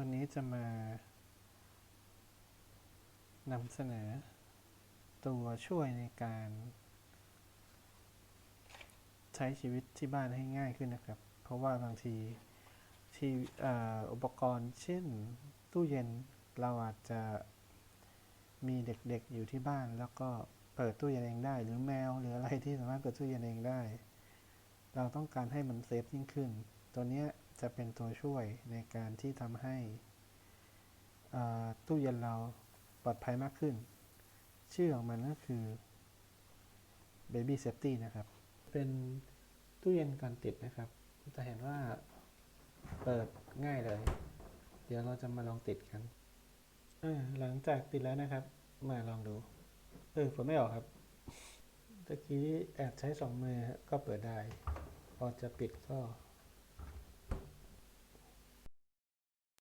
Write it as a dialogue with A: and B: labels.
A: วันนี้จะมานำเสนอ ตัวช่วยในการ ใช้ชีวิตที่บ้านให้ง่ายขึ้นนะครับ เพราะว่าบางทีที่เอ่ออุปกรณ์เช่นตู้เย็นเราอาจจะมีเด็กๆอยู่ที่บ้าน แล้วก็เปิดตู้เย็นเองได้ หรือแมวหรืออะไรที่สามารถเปิดตู้เย็นเองได้ เราต้องการให้มันเซฟยิ่งขึ้น ตัวเนี้ย จะเป็นตัวช่วยในการที่ทำให้ตู้เย็นเราปลอดภัยมากขึ้น ชื่อของมันก็คือ Baby Safety นะครับ เป็นตู้เย็นก่อนติดนะครับ จะเห็นว่าเปิดง่ายเลย เดี๋ยวเราจะมาลองติดกันหลังจากติดแล้วนะครับ มาลองดู เออเปิดไม่ออกครับตะกี้แอบใช้สองมือก็เปิดได้ พอจะปิดก็